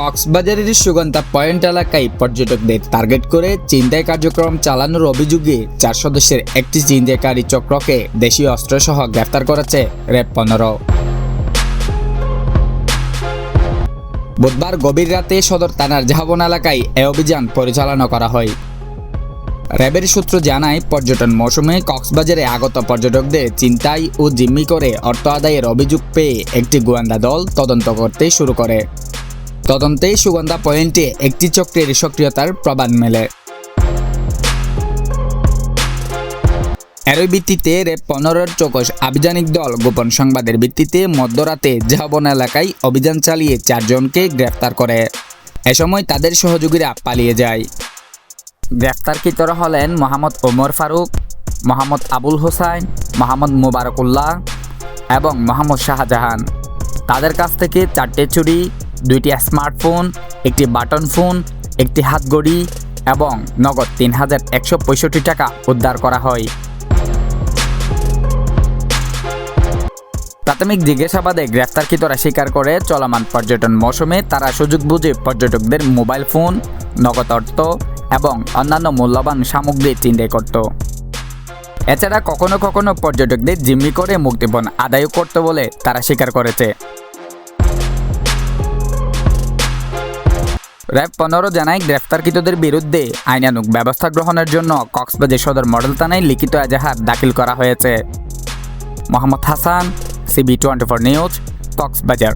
কক্সবাজারের সুগন্ধা পয়েন্ট এলাকায় পর্যটকদের টার্গেট করে চিন্তায় কার্যক্রম চালানোর অভিযোগে চার সদস্যের একটি চিন্তাকারী চক্রকে দেশীয় অস্ত্রসহ গ্রেফতার করেছে র্যাব পনেরো। বুধবার গভীর রাতে সদর থানার জাহাবন এলাকায় এ অভিযান পরিচালনা করা হয়। র্যাবের সূত্র জানায়, পর্যটন মৌসুমে কক্সবাজারে আগত পর্যটকদের চিন্তায় ও জিম্মি করে অর্থ আদায়ের অভিযোগ পেয়ে একটি গোয়েন্দা দল তদন্ত করতে শুরু করে। তদন্তে সুগন্ধা পয়েন্টে একটি চক্রের সক্রিয়তার প্রমাণ মেলে। এরই ভিত্তিতে রেপ পনেরোর চৌকশ আভিযানিক দল গোপন সংবাদের ভিত্তিতে মধ্যরাতে জাহাবন এলাকায় অভিযান চালিয়ে চারজনকে গ্রেফতার করে। এ সময় তাদের সহযোগীরা পালিয়ে যায়। গ্রেফতারকৃতরা হলেন মোহাম্মদ ওমর ফারুক, মোহাম্মদ আবুল হোসাইন, মোহাম্মদ মুবারকুল্লাহ এবং মোহাম্মদ শাহজাহান। তাদের কাছ থেকে চারটে চুরি দুইটি স্মার্টফোন, একটি বাটন ফোন, একটি হাতগড়ি এবং নগদ তিন হাজার একশো পঁয়ষট্টি টাকা উদ্ধার করা হয়। প্রাথমিক জিজ্ঞাসাবাদে গ্রেফতারকৃতরা স্বীকার করে চলমান পর্যটন মৌসুমে তারা সুযোগ বুঝে পর্যটকদের মোবাইল ফোন, নগদ অর্থ এবং অন্যান্য মূল্যবান সামগ্রী চিন্তাই করত। এছাড়া কখনো কখনো পর্যটকদের জিম্মি করে মুক্তিপণ আদায় করত বলে তারা স্বীকার করেছে। র্যাব পনেরো জানায় গ্রেফতারকৃতদের বিরুদ্ধে আইনানুক ব্যবস্থা গ্রহণের জন্য কক্সবাজার সদর মডেল থানায় লিখিত এজাহার দাখিল করা হয়েছে। Mohammad Hasan, CB twenty four news, Cox's Bazar.